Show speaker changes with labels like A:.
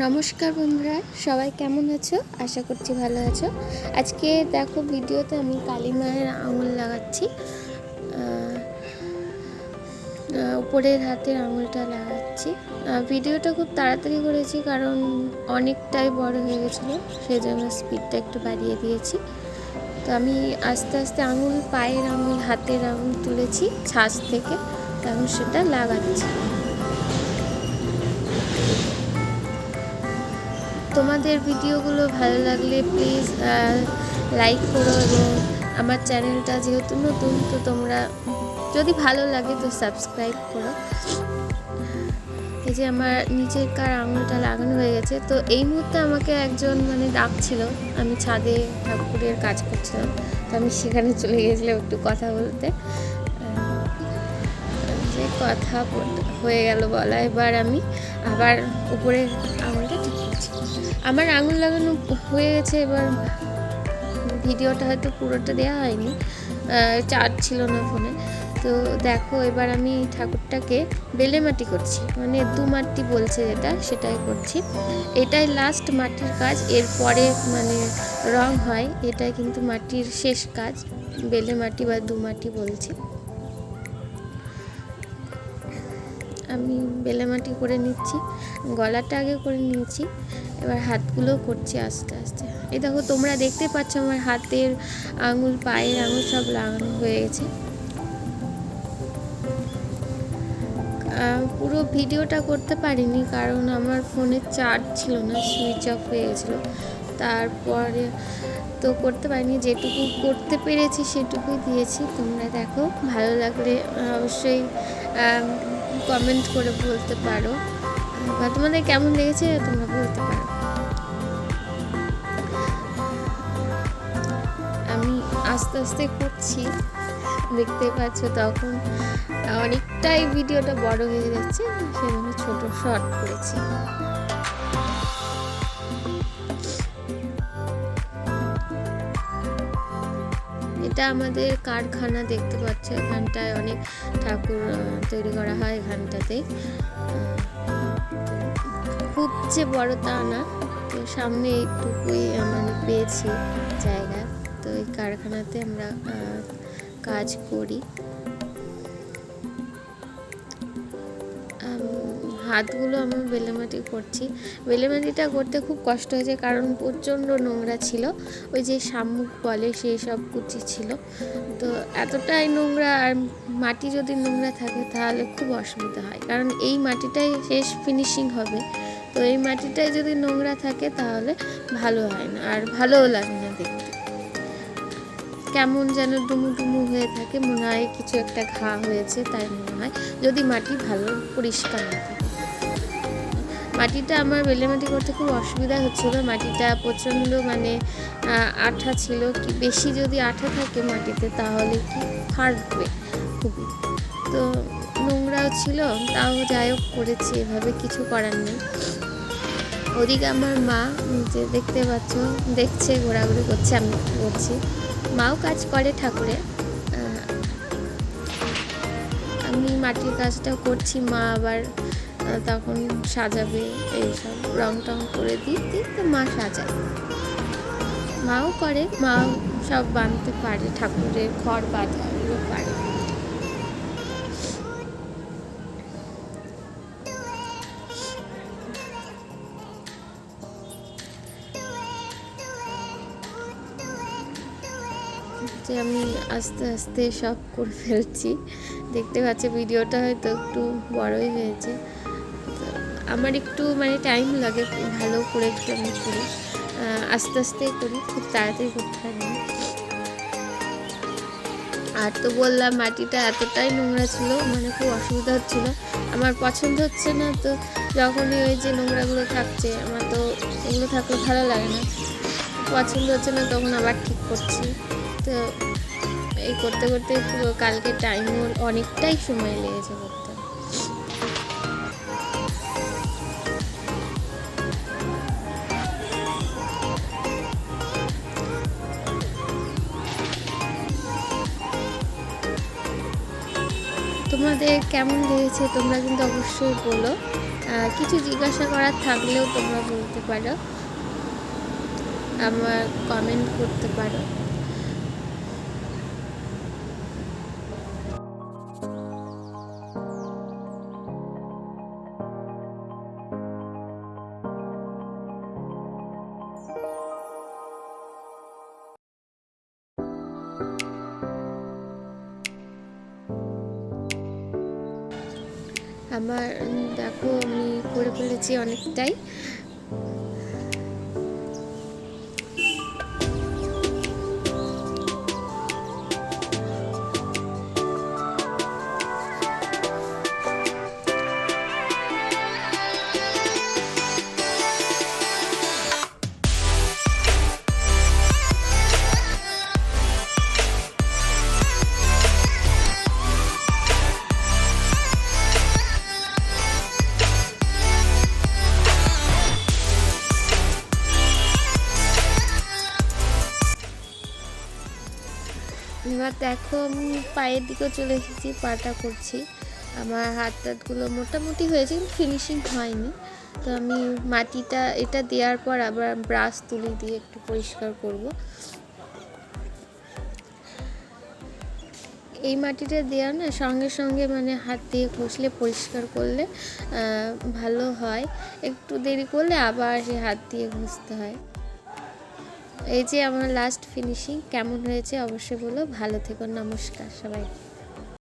A: নমস্কার বন্ধুরা, সবাই কেমন আছো? আশা করছি ভালো আছো। আজকে দেখো ভিডিওতে আমি কালী মায়ের আঙুল লাগাচ্ছি। উপরের হাতের আঙুলটা লাগাচ্ছি। ভিডিওটা খুব তাড়াতাড়ি করেছি কারণ অনেকটাই বড় হয়ে গেছিল সেই জন্য স্পিডটা একটু বাড়িয়ে দিয়েছি। তো আমি আস্তে আস্তে আঙুল, পায়ের আঙুল, হাতের আঙুল তুলেছি, ছাঁচ থেকে। এখন সেটা লাগাচ্ছি। তোমাদের ভিডিওগুলো ভালো লাগলে প্লিজ লাইক করো এবং আমার চ্যানেলটা যেহেতু নতুন, তো তোমরা যদি ভালো লাগে তো সাবস্ক্রাইব করো। এই যে আমার নিচের কার আঙুলটা লাগানো হয়ে গেছে, তো এই মুহূর্তে আমাকে একজন মানে ডাকছিল, আমি ছাদে ঠাকুরের কাজ করছিলাম, তো আমি সেখানে চলে গেছিলাম একটু কথা বলতে। যে কথা হয়ে গেল বলা, এবার আমি আবার উপরে করছি আমার আঙুল লাগানো হয়ে গেছে, এবার ভিডিওটা হয়তো পুরোটা দেওয়া হয়নি। চার্জ ছিল না ফোনে তো দেখো, এবার আমি ঠাকুরটাকে বেলে মাটি করছি। মানে দু মাটি বলছে যেটা, সেটাই করছি। এটাই লাস্ট মাটির কাজ। এরপরে মানে রং হয়, এটাই কিন্তু মাটির শেষ কাজ। বেলে মাটি বা দু মাটি বলছি। আমি বেলে মাটি করে নিচ্ছি, গলাটা আগে করে নিচ্ছি, এবার হাতগুলো করছি আস্তে আস্তে। এই দেখো, তোমরা দেখতে পাচ্ছ আমার হাতের আঙুল, পায়ের আঙুল সব লাগানো হয়ে গেছে। পুরো ভিডিওটা করতে পারিনি, কারণ আমার ফোনে চার্জ ছিল না, সুইচ অফ হয়ে গেছিল। তারপরে তো করতে পারিনি, যেটুকু করতে পেরেছি সেটুকুই দিয়েছি। তোমরা দেখো, ভালো লাগলে অবশ্যই কমেন্ট করে বলতে পারো। বা তোমাদের কেমন লেগেছে তোমরা বলতে পারো। আমি আস্তে আস্তে করছি। দেখতে পাচ্ছ তখন অনেকটাই ভিডিওটা বড় হয়ে যাচ্ছে, সেজন্য ছোট শর্ট করেছি। এটা আমাদের কারখানা দেখতে পাচ্ছ, এখানটায় অনেক ঠাকুর তৈরি করা হয় এখানটাতে খুব যে বড় তা না, তো সামনে এইটুকুই আমরা পেয়েছি জায়গা। তো এই কারখানাতে আমরা কাজ করি। হাতগুলো আমার বেলেমাটি করছি। বেলেমাটিটা করতে খুব কষ্ট হয়েছে কারণ প্রচণ্ড নোংরা ছিল। ওই যে শামুক বলে সেই সব কুচি ছিল। তো এতটাই নোংরা আর মাটি যদি নোংরা থাকে তাহলে খুব অসুবিধা হয়। কারণ এই মাটিটাই শেষ ফিনিশিং হবে। তো এই মাটিটাই যদি নোংরা থাকে তাহলে ভালো হয় না আর ভালোও লাগে না দেখতে। কেমন যেন ডুমু ডুমু হয়ে থাকে। মনে হয় কিছু একটা ঘা হয়েছে, তাই মনে হয়। যদি মাটি ভালো পরিষ্কার না থাকে। মাটিটা আমার বেলে মাটি করতে খুব অসুবিধা হচ্ছিল। মাটিটা প্রচণ্ড মানে আঠা ছিল। কি বেশি যদি আঠা থাকে মাটিতে তাহলে কি ফাটবে খুবই তো নোংরাও ছিল, তাও যাই হোক করেছি, এভাবে কিছু করার নেই। ওদিকে আমার মা যে দেখতে পাচ্ছ, দেখছে, ঘোরাঘুরি করছে, আমি করছি। মাও কাজ করে ঠাকুরে আমি মাটির কাজটা করছি, মা আবার তখন সাজাবে এইসব রং টং করে দিই দিই তো মা সাজায়। মাও করে মা সব বাঁধতে পারে, ঠাকুরের ঘর বাঁধা এগুলো পারে। যে আমি আস্তে আস্তে সব করে ফেলছি। দেখতে পাচ্ছি ভিডিওটা হয়তো একটু বড়ই হয়েছে। আমার একটু মানে টাইম লাগে ভালো করে একটু আমি করি। আস্তে আস্তে করি, খুব তাড়াতাড়ি করতে পারি না। আর তো বললাম, মাটিটা এতটাই নোংরা ছিল মানে খুব অসুবিধা হচ্ছিল। আমার পছন্দ হচ্ছে না, তো যখনই ওই যে নোংরাগুলো থাকছে, আমার তো এগুলো থাকলে ভালো লাগে না। পছন্দ হচ্ছে না, তখন আবার ঠিক করছি। তো এই করতে করতে কালকে টাইমও অনেকটাই সময় লেগেছে করতে তোমাদের কেমন লেগেছে তোমরা কিন্তু অবশ্যই বলো। কিছু জিজ্ঞাসা করার থাকলেও তোমরা বলতে পারো। আমার কমেন্ট করতে পারো। আমার দেখো আমি করে ফেলেছি অনেকটাই। এবার দেখো আমি পায়ের দিকেও চলে এসেছি, পাটা করছি। আমার হাত টাতগুলো মোটামুটি হয়েছে, কিন্তু ফিনিশিং হয়নি। তো আমি মাটিটা, এটা দেওয়ার পর আবার ব্রাশ তুলি দিয়ে একটু পরিষ্কার করব। এই মাটিটা দেওয়া না সঙ্গে সঙ্গে মানে হাত দিয়ে ঘষলে, পরিষ্কার করলে ভালো হয়। একটু দেরি করলে আবার সে হাত দিয়ে ঘষতে হয়। এই যে আমার লাস্ট ফিনিশিং কেমন হয়েছে অবশ্যই বলো। ভালো থেকো নমস্কার সবাই